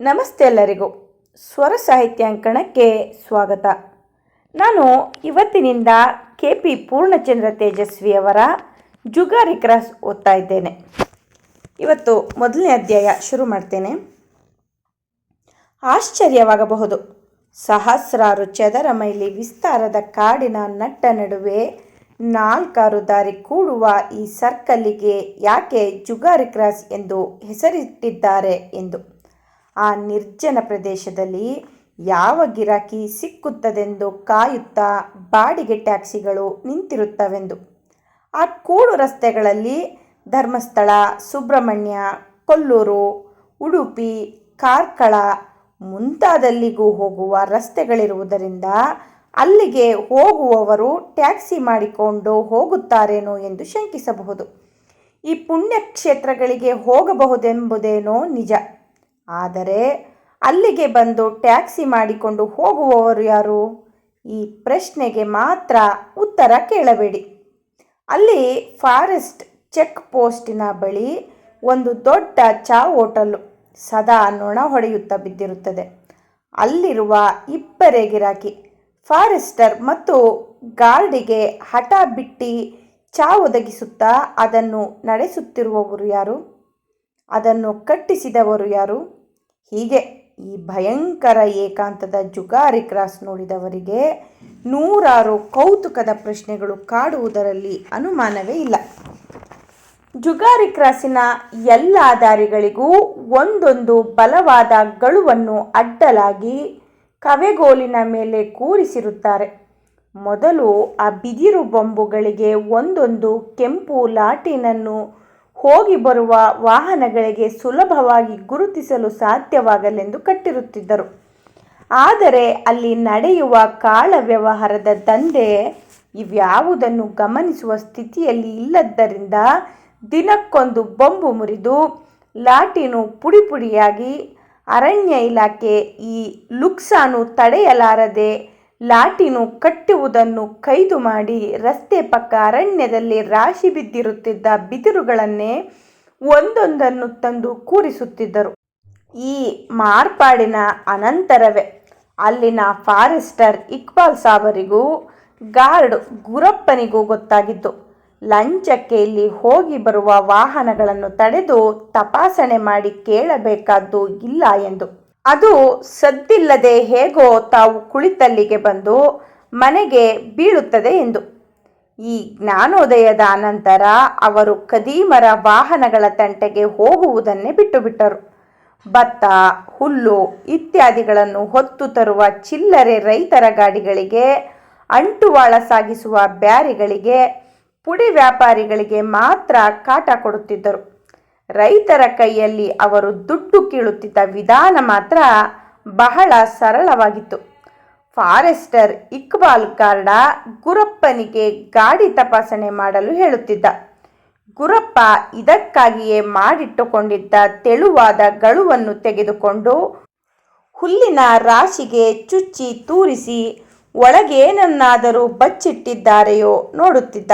ನಮಸ್ತೆ ಎಲ್ಲರಿಗೂ. ಸ್ವರ ಸಾಹಿತ್ಯಾಂಕಣಕ್ಕೆ ಸ್ವಾಗತ. ನಾನು ಇವತ್ತಿನಿಂದ ಕೆ ಪಿ ಪೂರ್ಣಚಂದ್ರ ತೇಜಸ್ವಿಯವರ ಜುಗಾರಿ ಕ್ರಾಸ್ ಓದ್ತಾ ಇದ್ದೇನೆ. ಇವತ್ತು ಮೊದಲನೇ ಅಧ್ಯಾಯ ಶುರು ಮಾಡ್ತೇನೆ. ಆಶ್ಚರ್ಯವಾಗಬಹುದು. ಸಹಸ್ರಾರು ಚದರ ಮೈಲಿ ವಿಸ್ತಾರದ ಕಾಡಿನ ನಟ್ಟ ನಡುವೆ ನಾಲ್ಕಾರು ದಾರಿ ಕೂಡುವ ಈ ಸರ್ಕಲ್ಲಿಗೆ ಯಾಕೆ ಜುಗಾರಿ ಕ್ರಾಸ್ ಎಂದು ಹೆಸರಿಟ್ಟಿದ್ದಾರೆ ಎಂದು. ಆ ನಿರ್ಜನ ಪ್ರದೇಶದಲ್ಲಿ ಯಾವ ಗಿರಾಕಿ ಸಿಕ್ಕುತ್ತದೆಂದು ಕಾಯುತ್ತಾ ಬಾಡಿಗೆ ಟ್ಯಾಕ್ಸಿಗಳು ನಿಂತಿರುತ್ತವೆಂದು. ಆ ಕೂಡು ರಸ್ತೆಗಳಲ್ಲಿ ಧರ್ಮಸ್ಥಳ, ಸುಬ್ರಹ್ಮಣ್ಯ, ಕೊಲ್ಲೂರು, ಉಡುಪಿ, ಕಾರ್ಕಳ ಮುಂತಾದಲ್ಲಿಗೂ ಹೋಗುವ ರಸ್ತೆಗಳಿರುವುದರಿಂದ ಅಲ್ಲಿಗೆ ಹೋಗುವವರು ಟ್ಯಾಕ್ಸಿ ಮಾಡಿಕೊಂಡು ಹೋಗುತ್ತಾರೇನೋ ಎಂದು ಶಂಕಿಸಬಹುದು. ಈ ಪುಣ್ಯಕ್ಷೇತ್ರಗಳಿಗೆ ಹೋಗಬಹುದೆಂಬುದೇನೋ ನಿಜ. ಆದರೆ ಅಲ್ಲಿಗೆ ಬಂದು ಟ್ಯಾಕ್ಸಿ ಮಾಡಿಕೊಂಡು ಹೋಗುವವರು ಯಾರು? ಈ ಪ್ರಶ್ನೆಗೆ ಮಾತ್ರ ಉತ್ತರ ಕೇಳಬೇಡಿ. ಅಲ್ಲಿ ಫಾರೆಸ್ಟ್ ಚೆಕ್ ಪೋಸ್ಟಿನ ಬಳಿ ಒಂದು ದೊಡ್ಡ ಚಾ ಹೋಟಲು ಸದಾ ನೊಣ ಹೊಡೆಯುತ್ತಾ ಬಿದ್ದಿರುತ್ತದೆ. ಅಲ್ಲಿರುವ ಇಬ್ಬರೇ ಗಿರಾಕಿ, ಫಾರೆಸ್ಟರ್ ಮತ್ತು ಗಾರ್ಡಿಗೆ ಹಠ ಬಿಟ್ಟಿ ಚಾ ಒದಗಿಸುತ್ತಾ ಅದನ್ನು ನಡೆಸುತ್ತಿರುವವರು ಯಾರು? ಅದನ್ನು ಕಟ್ಟಿಸಿದವರು ಯಾರು? ಹೀಗೆ ಈ ಭಯಂಕರ ಏಕಾಂತದ ಜುಗಾರಿ ಕ್ರಾಸ್ ನೋಡಿದವರಿಗೆ ನೂರಾರು ಕೌತುಕದ ಪ್ರಶ್ನೆಗಳು ಕಾಡುವುದರಲ್ಲಿ ಅನುಮಾನವೇ ಇಲ್ಲ. ಜುಗಾರಿ ಕ್ರಾಸಿನ ಎಲ್ಲ ದಾರಿಗಳಿಗೂ ಒಂದೊಂದು ಬಲವಾದ ಗಳುವನ್ನು ಅಡ್ಡಲಾಗಿ ಕವೆಗೋಲಿನ ಮೇಲೆ ಕೂರಿಸಿರುತ್ತಾರೆ. ಮೊದಲು ಆ ಬಿದಿರು ಬೊಂಬುಗಳಿಗೆ ಒಂದೊಂದು ಕೆಂಪು ಲಾಟಿನನ್ನು ಹೋಗಿ ಬರುವ ವಾಹನಗಳಿಗೆ ಸುಲಭವಾಗಿ ಗುರುತಿಸಲು ಸಾಧ್ಯವಾಗಲೆಂದು ಕಟ್ಟಿರುತ್ತಿದ್ದರು. ಆದರೆ ಅಲ್ಲಿ ನಡೆಯುವ ಕಾಳ ವ್ಯವಹಾರದ ದಂಧೆ ಇವ್ಯಾವುದನ್ನು ಗಮನಿಸುವ ಸ್ಥಿತಿಯಲ್ಲಿ ಇಲ್ಲದ್ದರಿಂದ ದಿನಕ್ಕೊಂದು ಬೊಂಬು ಮುರಿದು ಲಾಟಿನು ಪುಡಿ ಪುಡಿಯಾಗಿ ಅರಣ್ಯ ಇಲಾಖೆ ಈ ಲುಕ್ಸಾನು ತಡೆಯಲಾರದೆ ಲಾಟಿನು ಕಟ್ಟುವುದನ್ನು ಕೈದು ಮಾಡಿ ರಸ್ತೆ ಪಕ್ಕ ಅರಣ್ಯದಲ್ಲಿ ರಾಶಿ ಬಿದ್ದಿರುತ್ತಿದ್ದ ಬಿದಿರುಗಳನ್ನೇ ಒಂದೊಂದನ್ನು ತಂದು ಕೂರಿಸುತ್ತಿದ್ದರು. ಈ ಮಾರ್ಪಾಡಿನ ಅನಂತರವೇ. ಅಲ್ಲಿನ ಫಾರೆಸ್ಟರ್ ಇಕ್ಬಾಲ್ ಸಾಬರಿಗೂ, ಗಾರ್ಡ್ ಗುರಪ್ಪನಿಗೂ ಗೊತ್ತಾಗಿತ್ತು ಲಂಚಕ್ಕೆ ಇಲ್ಲಿ ಹೋಗಿ ಬರುವ ವಾಹನಗಳನ್ನು ತಡೆದು ತಪಾಸಣೆ ಮಾಡಿ ಕೇಳಬೇಕಾದ್ದು ಇಲ್ಲ ಎಂದು. ಅದು ಸದ್ದಿಲ್ಲದೆ ಹೇಗೋ ತಾವು ಕುಳಿತಲ್ಲಿಗೆ ಬಂದು ಮನೆಗೆ ಬೀಳುತ್ತದೆ ಎಂದು. ಈ ಜ್ಞಾನೋದಯದ ಅನಂತರ ಅವರು ಕದೀಮರ ವಾಹನಗಳ ತಂಟೆಗೆ ಹೋಗುವುದನ್ನೇ ಬಿಟ್ಟು ಬಿಟ್ಟರು ಭತ್ತ, ಹುಲ್ಲು ಇತ್ಯಾದಿಗಳನ್ನು ಹೊತ್ತು ತರುವ ಚಿಲ್ಲರೆ ರೈತರ ಗಾಡಿಗಳಿಗೆ ಅಂಟುವಾಳ ಸಾಗಿಸುವ ಬ್ಯಾರಿಗಳಿಗೆ, ಪುಡಿ ವ್ಯಾಪಾರಿಗಳಿಗೆ ಮಾತ್ರ ಕಾಟ ಕೊಡುತ್ತಿದ್ದರು. ರೈತರ ಕೈಯಲ್ಲಿ ಅವರು ದುಡ್ಡು ಕೀಳುತ್ತಿದ್ದ ವಿಧಾನ ಮಾತ್ರ ಬಹಳ ಸರಳವಾಗಿತ್ತು. ಫಾರೆಸ್ಟರ್ ಇಕ್ಬಾಲ್ ಕಾರ್ಡ ಗುರಪ್ಪನಿಗೆ ಗಾಡಿ ತಪಾಸಣೆ ಮಾಡಲು ಹೇಳುತ್ತಿದ್ದ. ಗುರಪ್ಪ ಇದಕ್ಕಾಗಿಯೇ ಮಾಡಿಟ್ಟುಕೊಂಡಿದ್ದ ತೆಳುವಾದ ಗಳುವನ್ನು ತೆಗೆದುಕೊಂಡು ಹುಲ್ಲಿನ ರಾಶಿಗೆ ಚುಚ್ಚಿ ತೂರಿಸಿ ಒಳಗೇನನ್ನಾದರೂ ಬಚ್ಚಿಟ್ಟಿದ್ದಾರೆಯೋ ನೋಡುತ್ತಿದ್ದ.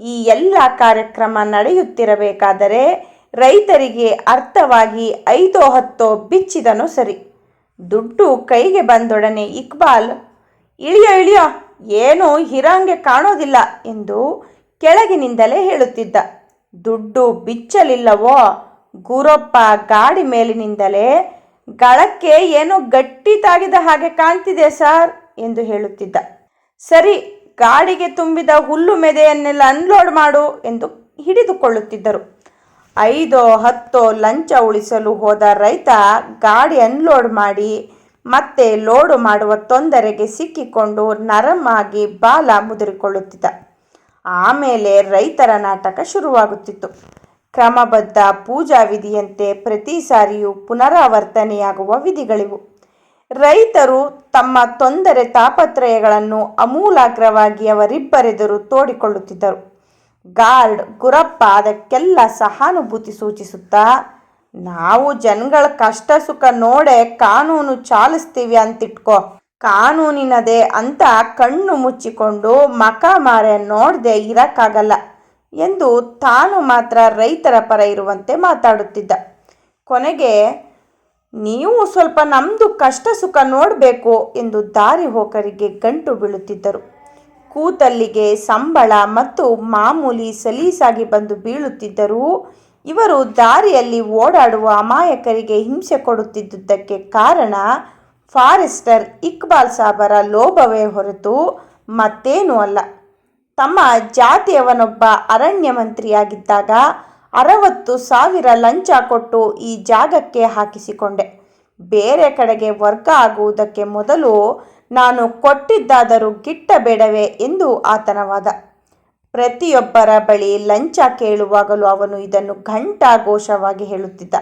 ಈ ಎಲ್ಲ ಕಾರ್ಯಕ್ರಮ ನಡೆಯುತ್ತಿರಬೇಕಾದರೆ ರೈತರಿಗೆ ಅರ್ಥವಾಗಿ ಐದೋ ಹತ್ತೋ ಬಿಚ್ಚಿದನು ಸರಿ. ದುಡ್ಡು ಕೈಗೆ ಬಂದೊಡನೆ ಇಕ್ಬಾಲ್, ಇಳಿಯೋ ಇಳಿಯೋ, ಏನೂ ಹಿರಂಗೆ ಕಾಣೋದಿಲ್ಲ ಎಂದು ಕೆಳಗಿನಿಂದಲೇ ಹೇಳುತ್ತಿದ್ದ. ದುಡ್ಡು ಬಿಚ್ಚಲಿಲ್ಲವೋ, ಗುರಪ್ಪ ಗಾಡಿ ಮೇಲಿನಿಂದಲೇ, ಗಳಕ್ಕೆ ಏನೋ ಗಟ್ಟಿ ತಾಗಿದ ಹಾಗೆ ಕಾಣ್ತಿದೆ ಸರ್ ಎಂದು ಹೇಳುತ್ತಿದ್ದ. ಸರಿ, ಗಾಡಿಗೆ ತುಂಬಿದ ಹುಲ್ಲು ಮೆದೆಯನ್ನೆಲ್ಲ ಅನ್ಲೋಡ್ ಮಾಡು ಎಂದು ಹಿಡಿದುಕೊಳ್ಳುತ್ತಿದ್ದರು. ಐದೋ ಹತ್ತೋ ಲಂಚ ಉಳಿಸಲು ಹೋದ ರೈತ ಗಾಡಿ ಅನ್ಲೋಡ್ ಮಾಡಿ ಮತ್ತೆ ಲೋಡು ಮಾಡುವ ತೊಂದರೆಗೆ ಸಿಕ್ಕಿಕೊಂಡು ನರಮಾಗಿ ಬಾಲ ಮುದುರಿಕೊಳ್ಳುತ್ತಿದ್ದ. ಆಮೇಲೆ ರೈತರ ನಾಟಕ ಶುರುವಾಗುತ್ತಿತ್ತು. ಕ್ರಮಬದ್ಧ ಪೂಜಾ ವಿಧಿಯಂತೆ ಪ್ರತಿ ಸಾರಿಯೂ ಪುನರಾವರ್ತನೆಯಾಗುವ ವಿಧಿಗಳಿವು. ರೈತರು ತಮ್ಮ ತೊಂದರೆ ತಾಪತ್ರಯಗಳನ್ನು ಅಮೂಲಾಗ್ರವಾಗಿ ಅವರಿಬ್ಬರೆದುರು ತೋಡಿಕೊಳ್ಳುತ್ತಿದ್ದರು. ಗಾರ್ಡ್ ಗುರಪ್ಪ ಅದಕ್ಕೆಲ್ಲ ಸಹಾನುಭೂತಿ ಸೂಚಿಸುತ್ತಾ, ನಾವು ಜನಗಳ ಕಷ್ಟ ಸುಖ ನೋಡೆ ಕಾನೂನು ಚಾಲಿಸ್ತೀವಿ ಅಂತಿಟ್ಕೋ. ಕಾನೂನಿನದೇ ಅಂತ ಕಣ್ಣು ಮುಚ್ಚಿಕೊಂಡು ಮಕ ಮಾರೆ ನೋಡದೆ ಇರಕ್ಕಾಗಲ್ಲ ಎಂದು ತಾನು ಮಾತ್ರ ರೈತರ ಪರ ಇರುವಂತೆ ಮಾತಾಡುತ್ತಿದ್ದ. ಕೊನೆಗೆ, ನೀವು ಸ್ವಲ್ಪ ನಮ್ಮದು ಕಷ್ಟ ಸುಖ ನೋಡಬೇಕು ಎಂದು ದಾರಿ ಹೋಕರಿಗೆ ಗಂಟು ಬೀಳುತ್ತಿದ್ದರು. ಕೂತಲ್ಲಿಗೆ ಸಂಬಳ ಮತ್ತು ಮಾಮೂಲಿ ಸಲೀಸಾಗಿ ಬಂದು ಬೀಳುತ್ತಿದ್ದರೂ ಇವರು ದಾರಿಯಲ್ಲಿ ಓಡಾಡುವ ಅಮಾಯಕರಿಗೆ ಹಿಂಸೆ ಕೊಡುತ್ತಿದ್ದುದಕ್ಕೆ ಕಾರಣ ಫಾರೆಸ್ಟರ್ ಇಕ್ಬಾಲ್ ಸಾಬರ ಲೋಭವೇ ಹೊರತು ಮತ್ತೇನೂ ಅಲ್ಲ. ತಮ್ಮ ಜಾತಿಯವನೊಬ್ಬ ಅರಣ್ಯ ಮಂತ್ರಿಯಾಗಿದ್ದಾಗ ಅರವತ್ತು ಸಾವಿರ ಲಂಚ ಕೊಟ್ಟು ಈ ಜಾಗಕ್ಕೆ ಹಾಕಿಸಿಕೊಂಡೆ. ಬೇರೆ ಕಡೆಗೆ ವರ್ಗ ಆಗುವುದಕ್ಕೆ ಮೊದಲು ನಾನು ಕೊಟ್ಟಿದ್ದಾದರೂ ಗಿಟ್ಟಬೇಡವೇ ಎಂದು ಆತನವಾದ. ಪ್ರತಿಯೊಬ್ಬರ ಬಳಿ ಲಂಚ ಕೇಳುವಾಗಲೂ ಅವನು ಇದನ್ನು ಘಂಟಾಘೋಷವಾಗಿ ಹೇಳುತ್ತಿದ್ದ.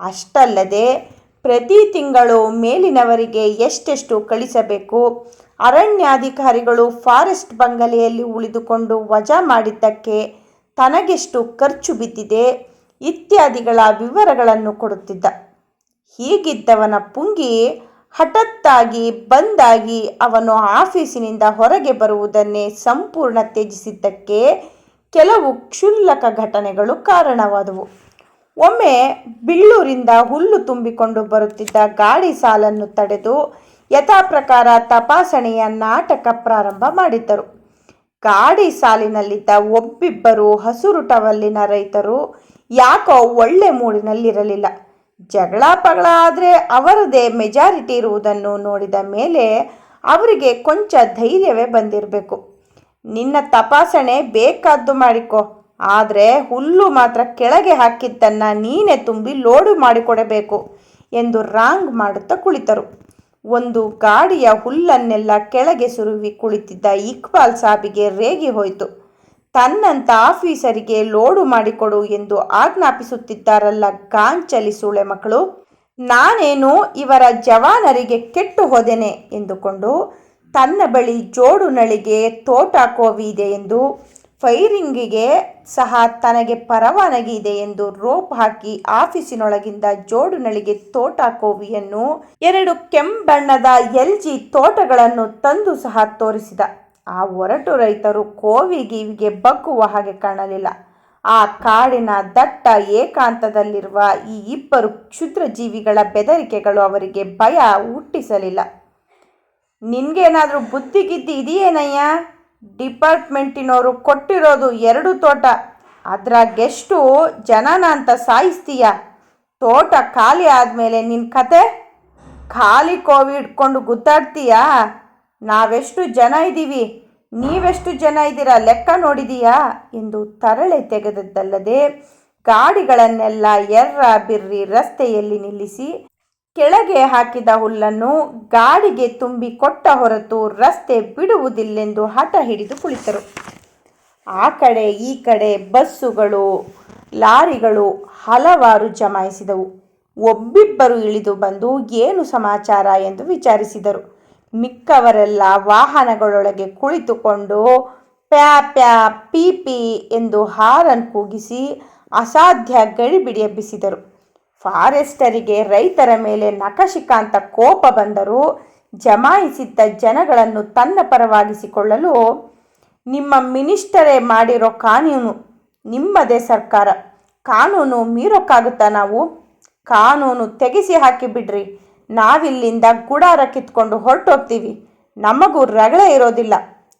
ಅಷ್ಟಲ್ಲದೆ, ಪ್ರತಿ ತಿಂಗಳು ಮೇಲಿನವರಿಗೆ ಎಷ್ಟೆಷ್ಟು ಕಳಿಸಬೇಕು? ಅರಣ್ಯಾಧಿಕಾರಿಗಳು ಫಾರೆಸ್ಟ್ ಬಂಗಲೆಯಲ್ಲಿ ಉಳಿದುಕೊಂಡು ವಜಾ ಮಾಡಿದ್ದಕ್ಕೆ ತನಗೆಷ್ಟು ಖರ್ಚು ಬಿದ್ದಿದೆ? ಇತ್ಯಾದಿಗಳ ವಿವರಗಳನ್ನು ಕೊಡುತ್ತಿದ್ದ. ಹೀಗಿದ್ದವನ ಪುಂಗಿ ಹಠಾತ್ತಾಗಿ ಬಂದಾಗಿ ಅವನು ಆಫೀಸಿನಿಂದ ಹೊರಗೆ ಬರುವುದನ್ನೇ ಸಂಪೂರ್ಣ ತ್ಯಜಿಸಿದ್ದಕ್ಕೆ ಕೆಲವು ಕ್ಷುಲ್ಲಕ ಘಟನೆಗಳು ಕಾರಣವಾದವು. ಒಮ್ಮೆ ಬಿಳ್ಳೂರಿಂದ ಹುಲ್ಲು ತುಂಬಿಕೊಂಡು ಬರುತ್ತಿದ್ದ ಗಾಡಿ ಸಾಲನ್ನು ತಡೆದು ಯಥಾಪ್ರಕಾರ ತಪಾಸಣೆಯ ನಾಟಕ ಪ್ರಾರಂಭ ಮಾಡಿದ್ದರು. ಗಾಡಿ ಸಾಲಿನಲ್ಲಿದ್ದ ಒಬ್ಬಿಬ್ಬರು ಹಸುರು ಟವಲ್ಲಿನ ರೈತರು ಯಾಕೋ ಒಳ್ಳೆ ಮೂಡಿನಲ್ಲಿರಲಿಲ್ಲ. ಜಗಳ ಪಗಳ ಆದರೆ ಅವರದೇ ಮೆಜಾರಿಟಿ ಇರುವುದನ್ನು ನೋಡಿದ ಮೇಲೆ ಅವರಿಗೆ ಕೊಂಚ ಧೈರ್ಯವೇ ಬಂದಿರಬೇಕು. ನಿನ್ನ ತಪಾಸಣೆ ಬೇಕಾದ್ದು ಮಾಡಿಕೊ, ಆದರೆ ಹುಲ್ಲು ಮಾತ್ರ ಕೆಳಗೆ ಹಾಕಿದ್ದನ್ನು ನೀನೇ ತುಂಬಿ ಲೋಡು ಮಾಡಿಕೊಡಬೇಕು ಎಂದು ರಾಂಗ್ ಮಾಡುತ್ತಾ ಕುಳಿತರು. ಒಂದು ಗಾಡಿಯ ಹುಲ್ಲನ್ನೆಲ್ಲ ಕೆಳಗೆ ಸುರುವಿ ಕುಳಿತಿದ್ದ ಇಕ್ಬಾಲ್ ಸಾಬಿಗೆ ರೇಗಿ ಹೋಯಿತು. ತನ್ನಂಥ ಆಫೀಸರಿಗೆ ಲೋಡು ಮಾಡಿಕೊಡು ಎಂದು ಆಜ್ಞಾಪಿಸುತ್ತಿದ್ದಾರಲ್ಲ ಗಾಂಚಲಿ ಸೂಳೆ ಮಕ್ಕಳು. ನಾನೇನು ಇವರ ಜವಾನರಿಗೆ ಕೆಟ್ಟು ಹೋದೆನೆ ಎಂದುಕೊಂಡು ತನ್ನ ಬಳಿ ಜೋಡು ನಳಿಗೆ ತೋಟ ಕೋವಿ ಇದೆ ಎಂದು, ಫೈರಿಂಗಿಗೆ ಸಹ ತನಗೆ ಪರವಾನಗಿ ಇದೆ ಎಂದು ರೋಪ್ ಹಾಕಿ ಆಫೀಸಿನೊಳಗಿಂದ ಜೋಡು ನಳಿಗೆ ತೋಟ ಕೋವಿಯನ್ನು ಎರಡು ಕೆಂಬಣ್ಣದ ಎಲ್ ಜಿ ತೋಟಗಳನ್ನು ತಂದು ಸಹ ತೋರಿಸಿದ. ಆ ಒರಟು ರೈತರು ಕೋವಿ ಗೀವಿಗೆ ಬಗ್ಗುವ ಹಾಗೆ ಕಾಣಲಿಲ್ಲ. ಆ ಕಾಡಿನ ದಟ್ಟ ಏಕಾಂತದಲ್ಲಿರುವ ಈ ಇಬ್ಬರು ಕ್ಷುದ್ರ ಜೀವಿಗಳ ಬೆದರಿಕೆಗಳು ಅವರಿಗೆ ಭಯ ಹುಟ್ಟಿಸಲಿಲ್ಲ. ನಿನ್ಗೇನಾದರೂ ಬುದ್ಧಿಗಿದ್ದಿ ಇದೆಯೇನಯ್ಯ? ಡಿಪಾರ್ಟ್ಮೆಂಟಿನವರು ಕೊಟ್ಟಿರೋದು ಎರಡು ತೋಟ. ಅದ್ರಾಗೆಷ್ಟು ಜನನ ಅಂತ ಸಾಯಿಸ್ತೀಯ? ತೋಟ ಖಾಲಿ ಆದಮೇಲೆ ನಿನ್ನ ಕತೆ? ಖಾಲಿ ಕೋವಿ ಇಟ್ಕೊಂಡು ಗುದ್ದಾಡ್ತೀಯಾ? ನಾವೆಷ್ಟು ಜನ ಇದ್ದೀವಿ, ನೀವೆಷ್ಟು ಜನ ಇದ್ದೀರಾ, ಲೆಕ್ಕ ನೋಡಿದೀಯಾ ಎಂದು ತರಳೆ ತೆಗೆದದ್ದಲ್ಲದೆ ಗಾಡಿಗಳನ್ನೆಲ್ಲ ಎರ್ರ ಬಿರ್ರಿ ರಸ್ತೆಯಲ್ಲಿ ನಿಲ್ಲಿಸಿ ಕೆಳಗೆ ಹಾಕಿದ ಹುಲ್ಲನ್ನು ಗಾಡಿಗೆ ತುಂಬಿ ಕೊಟ್ಟ ಹೊರತು ರಸ್ತೆ ಬಿಡುವುದಿಲ್ಲೆಂದು ಹಠ ಹಿಡಿದು ಕುಳಿತರು. ಆ ಕಡೆ ಈ ಕಡೆ ಬಸ್ಸುಗಳು, ಲಾರಿಗಳು ಹಲವಾರು ಜಮಾಯಿಸಿದವು. ಒಬ್ಬಿಬ್ಬರು ಇಳಿದು ಬಂದು, ಏನು ಸಮಾಚಾರ? ಎಂದು ವಿಚಾರಿಸಿದರು. ಮಿಕ್ಕವರೆಲ್ಲ ವಾಹನಗಳೊಳಗೆ ಕುಳಿತುಕೊಂಡು ಪ್ಯಾ ಪ್ಯಾ ಪೀ ಪೀ ಎಂದು ಹಾರನ್ ಕೂಗಿಸಿ ಅಸಾಧ್ಯ ಗಡಿಬಿಡಿ ಎಬ್ಬಿಸಿದರು. ಫಾರೆಸ್ಟರಿಗೆ ರೈತರ ಮೇಲೆ ನಕಶಿಕಾಂತ ಕೋಪ ಬಂದರೂ ಜಮಾಯಿಸಿದ್ದ ಜನಗಳನ್ನು ತನ್ನ ಪರವಾಗಿಸಿಕೊಳ್ಳಲು ನಿಮ್ಮ ಮಿನಿಸ್ಟರೇ ಮಾಡಿರೋ ಕಾನೂನು, ನಿಮ್ಮದೇ ಸರ್ಕಾರ. ಕಾನೂನು ಮೀರೋಕ್ಕಾಗುತ್ತಾ ನಾವು? ಕಾನೂನು ತೆಗೆಸಿ ಹಾಕಿ ಬಿಡ್ರಿ ನಾವಿಲ್ಲಿಂದ ಗುಡಾರ ಕಿತ್ಕೊಂಡು ಹೊರಟೋಗ್ತೀವಿ. ನಮಗೂ ರಗಳ ಇರೋದಿಲ್ಲ.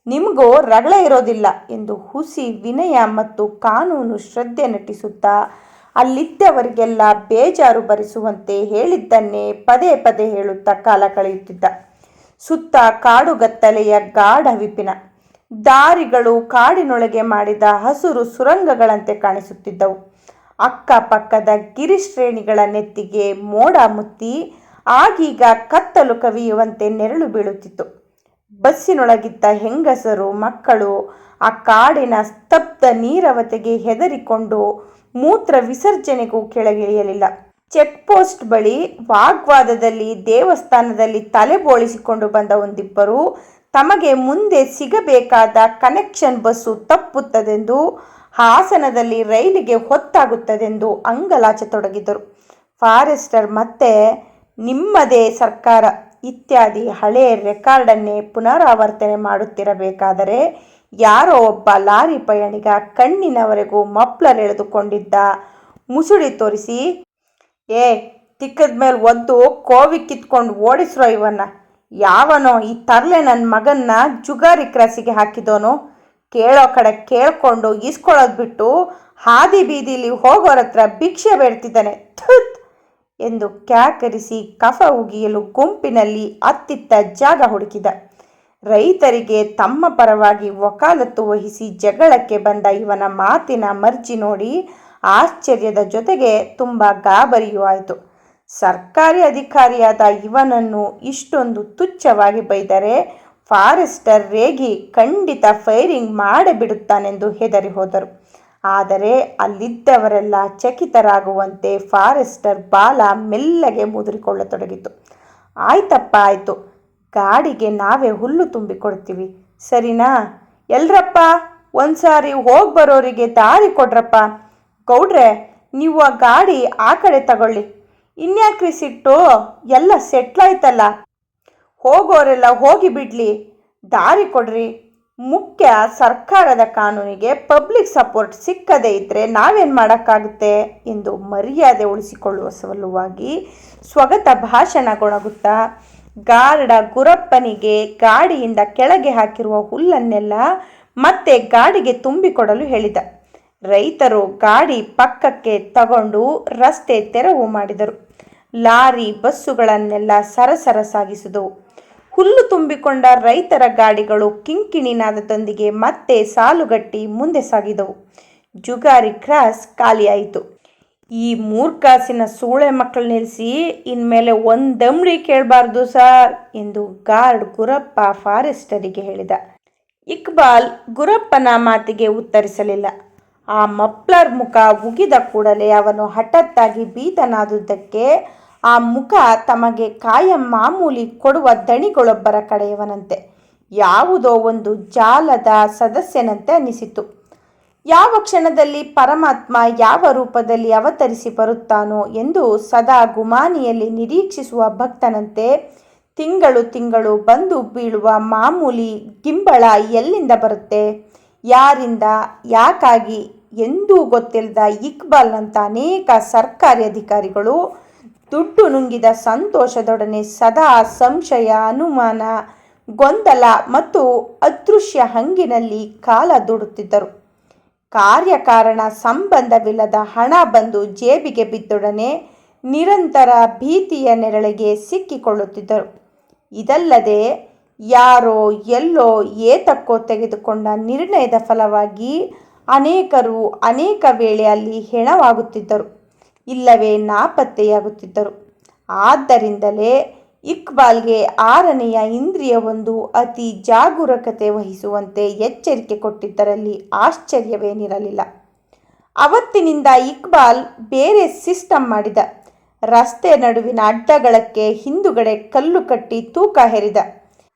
ನಿಮಗೂ ರಗಳ ಇರೋದಿಲ್ಲ ಎಂದು ಹುಸಿ ವಿನಯ ಮತ್ತು ಕಾನೂನು ಶ್ರದ್ಧೆ ನಟಿಸುತ್ತಾ ಅಲ್ಲಿದ್ದವರಿಗೆಲ್ಲ ಬೇಜಾರು ಬರಿಸುವಂತೆ ಹೇಳಿದ್ದನ್ನೇ ಪದೇ ಪದೇ ಹೇಳುತ್ತಾ ಕಾಲ ಕಳೆಯುತ್ತಿದ್ದ. ಸುತ್ತ ಕಾಡುಗತ್ತಲೆಯ ಗಾಢ ವಿಪಿನ. ದಾರಿಗಳು ಕಾಡಿನೊಳಗೆ ಮಾಡಿದ ಹಸುರು ಸುರಂಗಗಳಂತೆ ಕಾಣಿಸುತ್ತಿದ್ದವು. ಅಕ್ಕಪಕ್ಕದ ಗಿರಿಶ್ರೇಣಿಗಳ ನೆತ್ತಿಗೆ ಮೋಡ ಮುತ್ತಿ ಆಗೀಗ ಕತ್ತಲು ಕವಿಯುವಂತೆ ನೆರಳು ಬೀಳುತ್ತಿತ್ತು. ಬಸ್ಸಿನೊಳಗಿದ್ದ ಹೆಂಗಸರು, ಮಕ್ಕಳು ಆ ಕಾಡಿನ ಸ್ತಬ್ಧ ನೀರವತೆಗೆ ಹೆದರಿಕೊಂಡು ಮೂತ್ರ ವಿಸರ್ಜನೆಗೂ ಕೆಳಗಿಳಿಯಲಿಲ್ಲ. ಚೆಕ್ ಪೋಸ್ಟ್ ಬಳಿ ವಾಗ್ವಾದದಲ್ಲಿ ದೇವಸ್ಥಾನದಲ್ಲಿ ತಲೆ ಬೋಳಿಸಿಕೊಂಡು ಬಂದ ಒಂದಿಬ್ಬರು ತಮಗೆ ಮುಂದೆ ಸಿಗಬೇಕಾದ ಕನೆಕ್ಷನ್ ಬಸ್ಸು ತಪ್ಪುತ್ತದೆಂದು ಹಾಸನದಲ್ಲಿ ರೈಲಿಗೆ ಹೊತ್ತಾಗುತ್ತದೆಂದು ಅಂಗಲಾಚತೊಡಗಿದರು. ಫಾರೆಸ್ಟರ್ ಮತ್ತೆ ನಿಮ್ಮದೇ ಸರ್ಕಾರ ಇತ್ಯಾದಿ ಹಳೆಯ ರೆಕಾರ್ಡನ್ನೇ ಪುನರಾವರ್ತನೆ ಮಾಡುತ್ತಿರಬೇಕಾದರೆ ಯಾರೋ ಒಬ್ಬ ಲಾರಿ ಪಯಣಿಗ ಕಣ್ಣಿನವರೆಗೂ ಮಪ್ಲರ್ ಎಳೆದುಕೊಂಡಿದ್ದ ಮುಸುಡಿ ತೋರಿಸಿ, ಏ, ತಿಕ್ಕದ ಮೇಲೆ ಒದ್ದು ಕೋವಿ ಕಿತ್ಕೊಂಡು ಓಡಿಸ್ರೋ ಇವನ್ನ ಯಾವನೋ ಈ ತರಲೆ ನನ್ನ ಮಗನ್ನ ಜುಗಾರಿ ಕ್ರಾಸಿಗೆ ಹಾಕಿದೋನು. ಕೇಳೋ ಕಡೆ ಕೇಳ್ಕೊಂಡು ಈಸ್ಕೊಳ್ಳೋದು ಬಿಟ್ಟು ಹಾದಿ ಬೀದಿಲಿ ಹೋಗೋರ ಹತ್ರ ಭಿಕ್ಷೆ ಬೇಡ್ತಿದ್ದಾನೆ. ಎಂದು ಕ್ಯಾಕರಿಸಿ ಕಫ ಉಗಿಯಲು ಗುಂಪಿನಲ್ಲಿ ಅತ್ತಿತ್ತ ಜಾಗ ಹುಡುಕಿದ. ರೈತರಿಗೆ ತಮ್ಮ ಪರವಾಗಿ ವಕಾಲತ್ತು ವಹಿಸಿ ಜಗಳಕ್ಕೆ ಬಂದ ಇವನ ಮಾತಿನ ಮರ್ಜಿ ನೋಡಿ ಆಶ್ಚರ್ಯದ ಜೊತೆಗೆ ತುಂಬ ಗಾಬರಿಯೂ ಆಯಿತು. ಸರ್ಕಾರಿ ಅಧಿಕಾರಿಯಾದ ಇವನನ್ನು ಇಷ್ಟೊಂದು ತುಚ್ಛವಾಗಿ ಬೈದರೆ ಫಾರೆಸ್ಟರ್ ರೇಗಿ ಖಂಡಿತ ಫೈರಿಂಗ್ ಮಾಡಿಬಿಡುತ್ತಾನೆಂದು ಹೆದರಿ ಹೋದರು. ಆದರೆ ಅಲ್ಲಿದ್ದವರೆಲ್ಲ ಚಕಿತರಾಗುವಂತೆ ಫಾರೆಸ್ಟರ್ ಬಾಲ ಮೆಲ್ಲಗೆ ಮುದುರಿಕೊಳ್ಳತೊಡಗಿತು. ಆಯ್ತಪ್ಪ, ಆಯಿತು. ಗಾಡಿಗೆ ನಾವೇ ಹುಲ್ಲು ತುಂಬಿಕೊಡ್ತೀವಿ. ಸರಿನಾ? ಎಲ್ರಪ್ಪ, ಒಂದ್ಸಾರಿ ಹೋಗಿ ಬರೋರಿಗೆ ದಾರಿ ಕೊಡ್ರಪ್ಪ. ಗೌಡ್ರೆ, ನೀವು ಆ ಗಾಡಿ ಆ ಕಡೆ ತಗೊಳ್ಳಿ. ಇನ್ಯಾಕ್ರಿ ಸಿಟ್ಟು? ಎಲ್ಲ ಸೆಟ್ಲಾಯ್ತಲ್ಲ. ಹೋಗೋರೆಲ್ಲ ಹೋಗಿ ಬಿಡ್ಲಿ. ದಾರಿ ಕೊಡ್ರಿ. ಮುಖ್ಯ ಸರ್ಕಾರದ ಕಾನೂನಿಗೆ ಪಬ್ಲಿಕ್ ಸಪೋರ್ಟ್ ಸಿಕ್ಕದೇ ಇದ್ದರೆ ನಾವೇನು ಮಾಡೋಕ್ಕಾಗುತ್ತೆ? ಎಂದು ಮರ್ಯಾದೆ ಉಳಿಸಿಕೊಳ್ಳುವ ಸಲುವಾಗಿ ಸ್ವಗತ ಭಾಷಣಗೊಳಗುತ್ತಾ ಗಾರ್ಡ ಗುರಪ್ಪನಿಗೆ ಗಾಡಿಯಿಂದ ಕೆಳಗೆ ಹಾಕಿರುವ ಹುಲ್ಲನ್ನೆಲ್ಲ ಮತ್ತೆ ಗಾಡಿಗೆ ತುಂಬಿಕೊಡಲು ಹೇಳಿದ. ರೈತರು ಗಾಡಿ ಪಕ್ಕಕ್ಕೆ ತಗೊಂಡು ರಸ್ತೆ ತೆರವು ಮಾಡಿದರು. ಲಾರಿ, ಬಸ್ಸುಗಳನ್ನೆಲ್ಲ ಸರಸರ ಸಾಗಿಸಿದವು. ಹುಲ್ಲು ತುಂಬಿಕೊಂಡ ರೈತರ ಗಾಡಿಗಳು ಕಿಂಕಿಣಿನಾದದೊಂದಿಗೆ ಮತ್ತೆ ಸಾಲುಗಟ್ಟಿ ಮುಂದೆ ಸಾಗಿದವು. ಜುಗಾರಿ ಕ್ರಾಸ್ ಖಾಲಿಯಾಯಿತು. ಈ ಮೂರ್ಖಾಸಿನ ಸೂಳೆ ಮಕ್ಕಳು ನಿಲ್ಲಿಸಿ ಇನ್ಮೇಲೆ ಒಂದಂಬಡಿ ಕೇಳಬಾರ್ದು ಸರ್ ಎಂದು ಗಾರ್ಡ್ ಗುರಪ್ಪ ಫಾರೆಸ್ಟರಿಗೆ ಹೇಳಿದ. ಇಕ್ಬಾಲ್ ಗುರಪ್ಪನ ಮಾತಿಗೆ ಉತ್ತರಿಸಲಿಲ್ಲ. ಆ ಮಪ್ಲರ್ ಮುಖ ಉಗಿದ ಕೂಡಲೇ ಅವನು ಹಠತ್ತಾಗಿ ಬೀತನಾದುದಕ್ಕೆ ಆ ಮುಖ ತಮಗೆ ಕಾಯಂ ಮಾಮೂಲಿ ಕೊಡುವ ದಣಿಗಳೊಬ್ಬರ ಕಡೆಯವನಂತೆ. ಯಾವುದೋ ಒಂದು ಜಾಲದ ಸದಸ್ಯನಂತೆ ಅನಿಸಿತು. ಯಾವ ಕ್ಷಣದಲ್ಲಿ ಪರಮಾತ್ಮ ಯಾವ ರೂಪದಲ್ಲಿ ಅವತರಿಸಿ ಬರುತ್ತಾನೋ ಎಂದು ಸದಾ ಗುಮಾನಿಯಲ್ಲಿ ನಿರೀಕ್ಷಿಸುವ ಭಕ್ತನಂತೆ ತಿಂಗಳು ತಿಂಗಳು ಬಂದು ಬೀಳುವ ಮಾಮೂಲಿ ಗಿಂಬಳ ಎಲ್ಲಿಂದ ಬರುತ್ತೆ? ಯಾರಿಂದ, ಯಾಕಾಗಿ, ಎಂದೂ ಗೊತ್ತಿಲ್ಲದ ಇಕ್ಬಾಲ್ನಂಥ ಅನೇಕ ಸರ್ಕಾರಿ ಅಧಿಕಾರಿಗಳು ದುಡ್ಡು ನುಂಗಿದ ಸಂತೋಷದೊಡನೆ ಸದಾ ಸಂಶಯ, ಅನುಮಾನ, ಗೊಂದಲ ಮತ್ತು ಅದೃಶ್ಯ ಹಂಗಿನಲ್ಲಿ ಕಾಲ ದೂಡುತ್ತಿದ್ದರು. ಕಾರ್ಯಕಾರಣ ಸಂಬಂಧವಿಲ್ಲದ ಹಣ ಬಂದು ಜೇಬಿಗೆ ಬಿದ್ದೊಡನೆ ನಿರಂತರ ಭೀತಿಯ ನೆರಳಿಗೆ ಸಿಕ್ಕಿಕೊಳ್ಳುತ್ತಿದ್ದರು. ಇದಲ್ಲದೆ ಯಾರೋ ಎಲ್ಲೋ ಏತಕ್ಕೋ ತೆಗೆದುಕೊಂಡ ನಿರ್ಣಯದ ಫಲವಾಗಿ ಅನೇಕರು ಅನೇಕ ವೇಳೆ ಅಲ್ಲಿ ಹೆಣವಾಗುತ್ತಿದ್ದರು. ಇಲ್ಲವೇ ನಾಪತ್ತೆಯಾಗುತ್ತಿದ್ದರು. ಆದ್ದರಿಂದಲೇ ಇಕ್ಬಾಲ್ಗೆ ಆರನೆಯ ಇಂದ್ರಿಯವೊಂದು ಅತಿ ಜಾಗರೂಕತೆ ವಹಿಸುವಂತೆ ಎಚ್ಚರಿಕೆ ಕೊಟ್ಟಿದ್ದರಲ್ಲಿ ಆಶ್ಚರ್ಯವೇನಿರಲಿಲ್ಲ. ಅವತ್ತಿನಿಂದ ಇಕ್ಬಾಲ್ ಬೇರೆ ಸಿಸ್ಟಮ್ ಮಾಡಿದ. ರಸ್ತೆ ನಡುವಿನ ಅಡ್ಡಗಳಕ್ಕೆ ಹಿಂದುಗಡೆ ಕಲ್ಲು ಕಟ್ಟಿ ತೂಕ ಹೆರಿದ.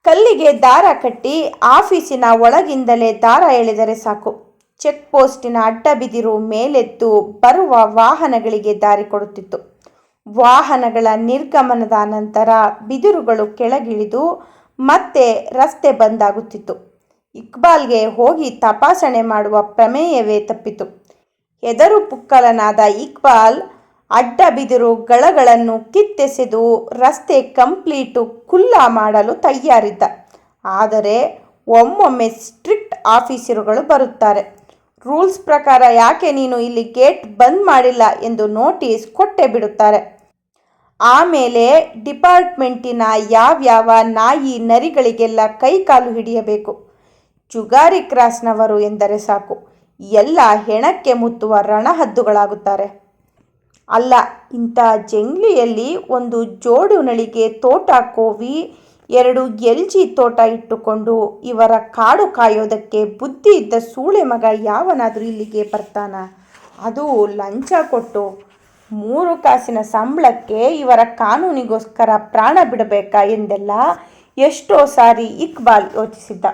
ಕಲ್ಲಿಗೆ ದಾರ ಕಟ್ಟಿ ಆಫೀಸಿನ ಒಳಗಿಂದಲೇ ದಾರ ಎಳೆದರೆ ಸಾಕು. ಚೆಕ್ ಪೋಸ್ಟಿನ ಅಡ್ಡ ಬಿದಿರು ಮೇಲೆದ್ದು ಬರುವ ವಾಹನಗಳಿಗೆ ದಾರಿ ಕೊಡುತ್ತಿತ್ತು. ವಾಹನಗಳ ನಿರ್ಗಮನದ ನಂತರ ಬಿದಿರುಗಳು ಕೆಳಗಿಳಿದು ಮತ್ತೆ ರಸ್ತೆ ಬಂದಾಗುತ್ತಿತ್ತು. ಇಕ್ಬಾಲ್ಗೆ ಹೋಗಿ ತಪಾಸಣೆ ಮಾಡುವ ಪ್ರಮೇಯವೇ ತಪ್ಪಿತು. ಎದರು ಪುಕ್ಕಲನಾದ ಇಕ್ಬಾಲ್ ಅಡ್ಡ ಬಿದಿರು ಗಳಗಳನ್ನು ಕಿತ್ತೆಸೆದು ರಸ್ತೆ ಕಂಪ್ಲೀಟು ಖುಲ್ಲ ಮಾಡಲು ತಯಾರಿದ್ದ. ಆದರೆ ಒಮ್ಮೊಮ್ಮೆ ಸ್ಟ್ರಿಕ್ಟ್ ಆಫೀಸರುಗಳು ಬರುತ್ತಾರೆ. ರೂಲ್ಸ್ ಪ್ರಕಾರ ಯಾಕೆ ನೀನು ಇಲ್ಲಿ ಗೇಟ್ ಬಂದ್ ಮಾಡಿಲ್ಲ ಎಂದು ನೋಟಿಸ್ ಕೊಟ್ಟೇ ಬಿಡುತ್ತಾರೆ. ಆಮೇಲೆ ಡಿಪಾರ್ಟ್ಮೆಂಟಿನ ಯಾವ್ಯಾವ ನಾಯಿ ನರಿಗಳಿಗೆಲ್ಲ ಕೈ ಕಾಲು ಹಿಡಿಯಬೇಕು? ಜುಗಾರಿ ಕ್ರಾಸ್ನವರು ಎಂದರೆ ಸಾಕು. ಎಲ್ಲ ಹೆಣಕ್ಕೆ ಮುತ್ತುವ ರಣಹದ್ದುಗಳಾಗುತ್ತಾರೆ. ಅಲ್ಲ, ಇಂಥ ಜಂಗ್ಲಿಯಲ್ಲಿ ಒಂದು ಜೋಡು ನಳಿಗೆ ತೋಟ ಕೋವಿ ಎರಡು ಎಲ್ಜಿ ತೋಟ ಇಟ್ಟುಕೊಂಡು ಇವರ ಕಾಡು ಕಾಯೋದಕ್ಕೆ ಬುದ್ಧಿ ಇದ್ದ ಸೂಳೆ ಮಗ ಯಾವನಾದರೂ ಇಲ್ಲಿಗೆ ಬರ್ತಾನ? ಅದು ಲಂಚ ಕೊಟ್ಟು ಮೂರು ಕಾಸಿನ ಸಂಬಳಕ್ಕೆ ಇವರ ಕಾನೂನಿಗೋಸ್ಕರ ಪ್ರಾಣ ಬಿಡಬೇಕಾ ಎಂದೆಲ್ಲ ಎಷ್ಟೋ ಸಾರಿ ಇಕ್ಬಾಲ್ ಯೋಚಿಸಿದ್ದ.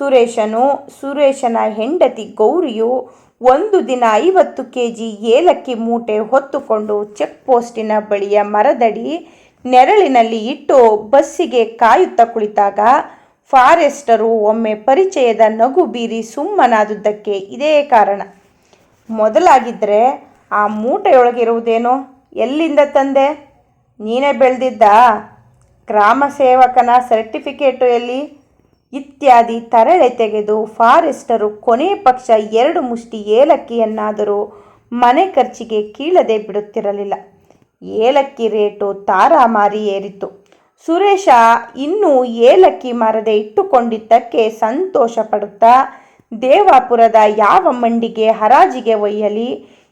ಸುರೇಶನು, ಸುರೇಶನ ಹೆಂಡತಿ ಗೌರಿಯು ಒಂದು ದಿನ ಐವತ್ತು ಕೆ ಜಿ ಏಲಕ್ಕಿ ಮೂಟೆ ಹೊತ್ತುಕೊಂಡು ಚೆಕ್ ಪೋಸ್ಟಿನ ಬಳಿಯ ಮರದಡಿ ನೆರಳಿನಲ್ಲಿ ಇಟ್ಟು ಬಸ್ಸಿಗೆ ಕಾಯುತ್ತಾ ಕುಳಿತಾಗ ಫಾರೆಸ್ಟರು ಒಮ್ಮೆ ಪರಿಚಯದ ನಗು ಬೀರಿ ಸುಮ್ಮನಾದುದಕ್ಕೆ ಇದೇ ಕಾರಣ. ಮೊದಲಾಗಿದ್ದರೆ ಆ ಮೂಟೆಯೊಳಗಿರುವುದೇನೋ? ಎಲ್ಲಿಂದ ತಂದೆ? ನೀನೇ ಬೆಳೆದಿದ್ದ? ಗ್ರಾಮ ಸೇವಕನ ಸರ್ಟಿಫಿಕೇಟು ಎಲ್ಲಿ? ಇತ್ಯಾದಿ ತರಳೆ ತೆಗೆದು ಫಾರೆಸ್ಟರು ಕೊನೆ ಪಕ್ಷ ಎರಡು ಮುಷ್ಟಿ ಏಲಕ್ಕಿಯನ್ನಾದರೂ ಮನೆ ಖರ್ಚಿಗೆ ಕೀಳದೆ ಬಿಡುತ್ತಿರಲಿಲ್ಲ. ಏಲಕ್ಕಿ ರೇಟು ತಾರಾಮಾರಿ ಏರಿತು. ಸುರೇಶ ಇನ್ನೂ ಏಲಕ್ಕಿ ಮರದೆ ಇಟ್ಟುಕೊಂಡಿದ್ದಕ್ಕೆ ಸಂತೋಷ ಪಡುತ್ತಾ, ದೇವಾಪುರದ ಯಾವ ಮಂಡಿಗೆ ಹರಾಜಿಗೆ ಒಯ್ಯಲಿ,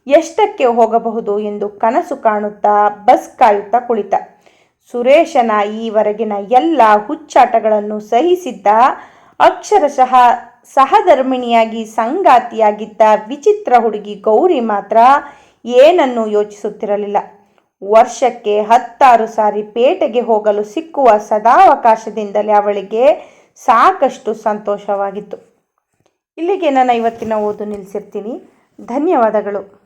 ಎಷ್ಟಕ್ಕೆ ಹೋಗಬಹುದು ಎಂದು ಕನಸು ಕಾಣುತ್ತಾ ಬಸ್ ಕಾಯುತ್ತಾ ಕುಳಿತ. ಸುರೇಶನ ಈವರೆಗಿನ ಎಲ್ಲ ಹುಚ್ಚಾಟಗಳನ್ನು ಸಹಿಸಿದ್ದ, ಅಕ್ಷರಶಃ ಸಹಧರ್ಮಿಣಿಯಾಗಿ ಸಂಗಾತಿಯಾಗಿದ್ದ ವಿಚಿತ್ರ ಹುಡುಗಿ ಗೌರಿ ಮಾತ್ರ ಏನನ್ನೂ ಯೋಚಿಸುತ್ತಿರಲಿಲ್ಲ. ವರ್ಷಕ್ಕೆ ಹತ್ತಾರು ಸಾರಿ ಪೇಟೆಗೆ ಹೋಗಲು ಸಿಕ್ಕುವ ಸದಾವಕಾಶದಿಂದಲೇ ಅವಳಿಗೆ ಸಾಕಷ್ಟು ಸಂತೋಷವಾಗಿತ್ತು. ಇಲ್ಲಿಗೆ ನಾನು ಇವತ್ತಿನ ಓದು ನಿಲ್ಲಿಸಿರ್ತೀನಿ. ಧನ್ಯವಾದಗಳು.